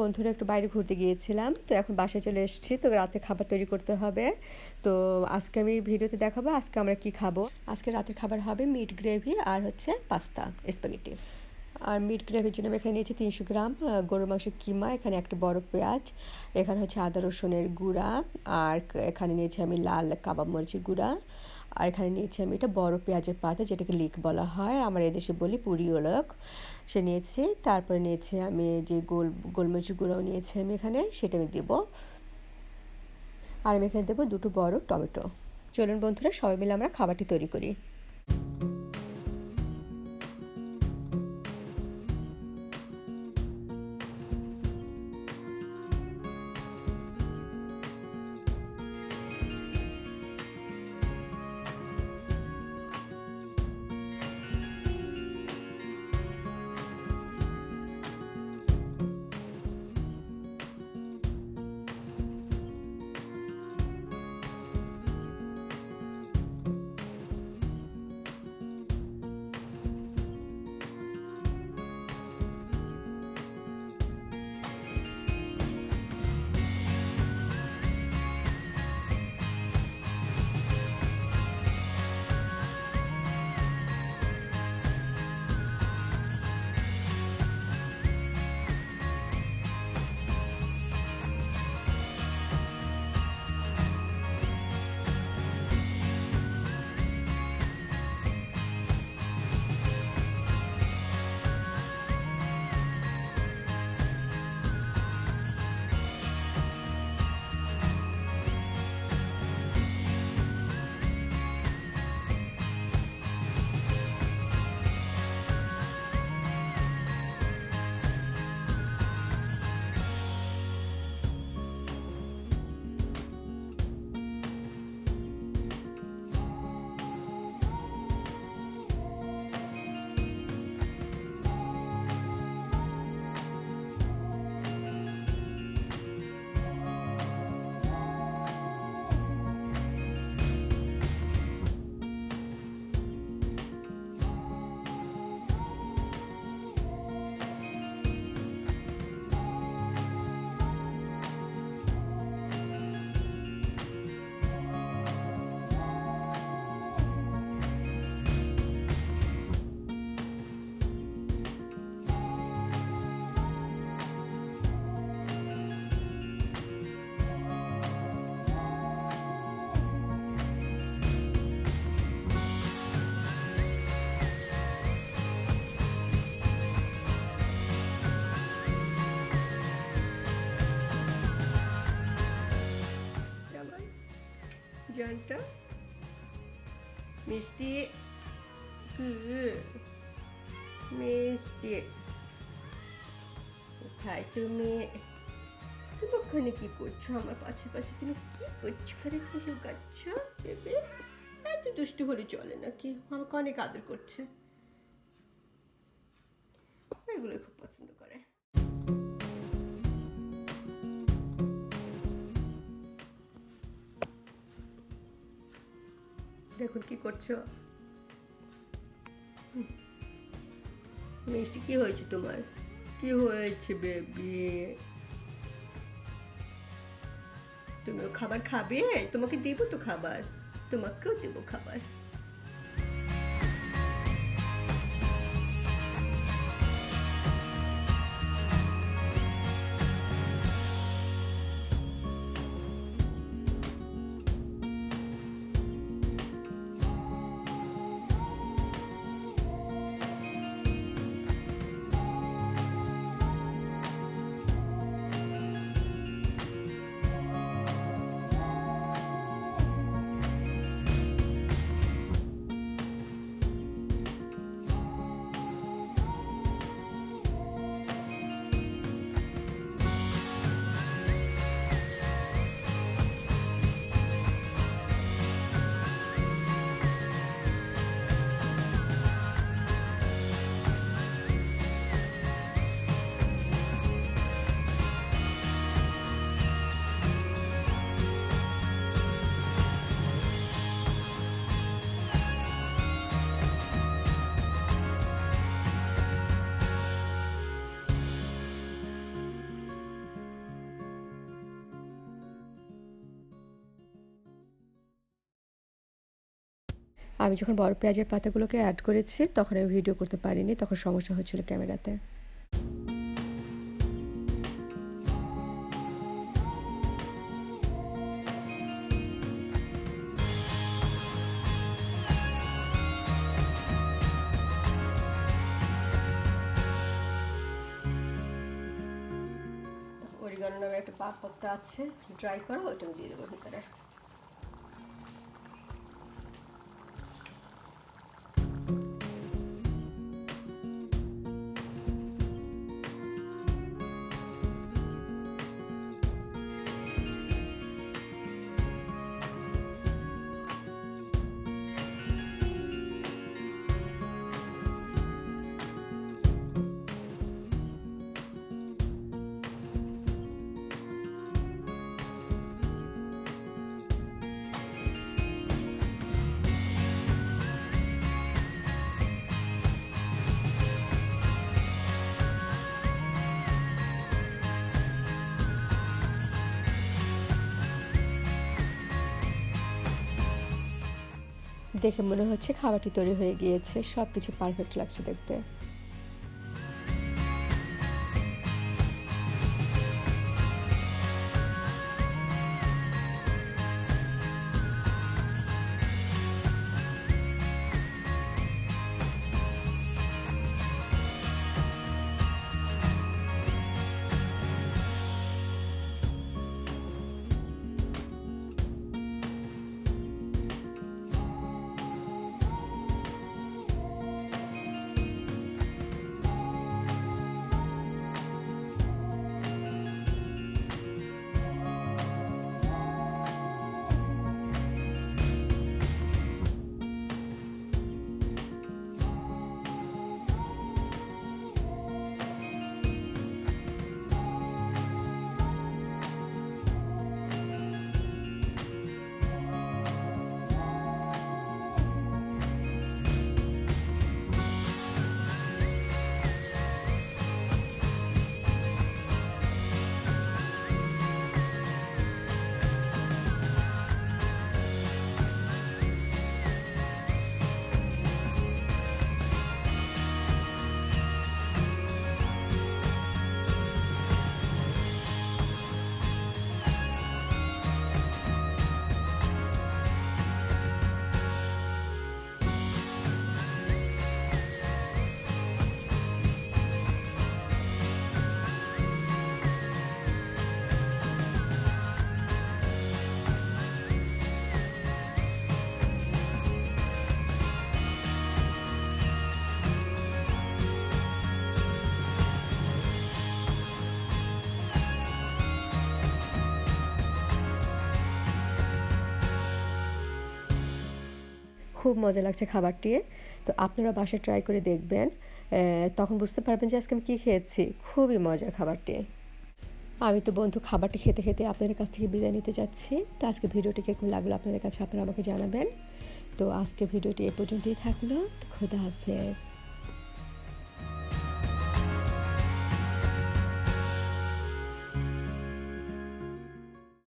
বন্ধুরা একটু বাইরে ঘুরতে গিয়েছিলাম, তো এখন বাসায় চলে এসেছি, তো রাতে খাবার তৈরি করতে হবে। তো আজকে আমি ভিডিওতে দেখাবো আজকে আমরা কি খাব। আজকে রাতের খাবার হবে মিট গ্রেভি আর হচ্ছে পাস্তা স্প্যাগেটি আর মিট গ্রেভির জন্য আমি এখানে নিয়েছি তিনশো গ্রাম গরুর মাংসের কিমা, এখানে একটা বড় পেঁয়াজ, এখানে হচ্ছে আদা রসুনের গুঁড়া, আর এখানে নিয়েছি আমি লাল কাবাব মরিচের গুঁড়া আর এখানে নিয়েছি আমি এটা বড় পেঁয়াজের পাতা, যেটাকে লিক বলা হয়। আমার এদেশে বলি পুরি ওলক। সে নিয়েছি। তারপরে নিয়েছি আমি যে গোল গোলমরিচের গুঁড়াও নিয়েছি আমি এখানে, সেটা আমি দেবো। আর আমি এখানে দেবো দুটো বড় টমেটো। চলুন বন্ধুরা, সবাই মিলে আমরা খাবারটি তৈরি করি। জানটা মিষ্টি মিষ্টি। কোথায় তুমি? তুমি ওখানে কি করছ? আমার পাশে পাশে তুমি কি করছ? ওখানে কি লুকাচ্ছ? বেবে এত দুষ্টু হলে চলে নাকি? আমাকে অনেক আদর করছে। এগুলো দেখুন কি করছ? মিষ্টি, কি হয়েছে তোমার? কি হয়েছে বেবি তুমি খাবার খাবে? তোমাকে দিব তো খাবার। তোমাকেও দেবো খাবার। আমি যখন বড় পেঁয়াজের পাতাগুলোকে অ্যাড করেছি, তখন আমি ভিডিও করতে পারিনি, তখন সমস্যা হচ্ছিল ক্যামেরাতে। অরিগানো নামে একটা পাতা আছে ড্রাই করা, ওইটা দিয়ে দেবো ভিতরে। দেখে মনে হচ্ছে খাবারটি তৈরি হয়ে গিয়েছে সব কিছু পারফেক্ট লাগছে দেখতে। খুব মজা লাগছে খাবারটি। তো আপনারা বাসায় ট্রাই করে দেখবেন। তখন বুঝতে পারবেন যে আজকে আমি কী খেয়েছি। খুবই মজার খাবারটি। আমি তো বন্ধু, খাবারটি খেতে খেতে আপনাদের কাছ থেকে বিদায় নিতে যাচ্ছি। তো আজকে ভিডিওটি কীরকম লাগল আপনাদের কাছে আপনারা আমাকে জানাবেন। তো আজকে ভিডিওটি এ পর্যন্তই থাকল। তো খুদা হাফেজ।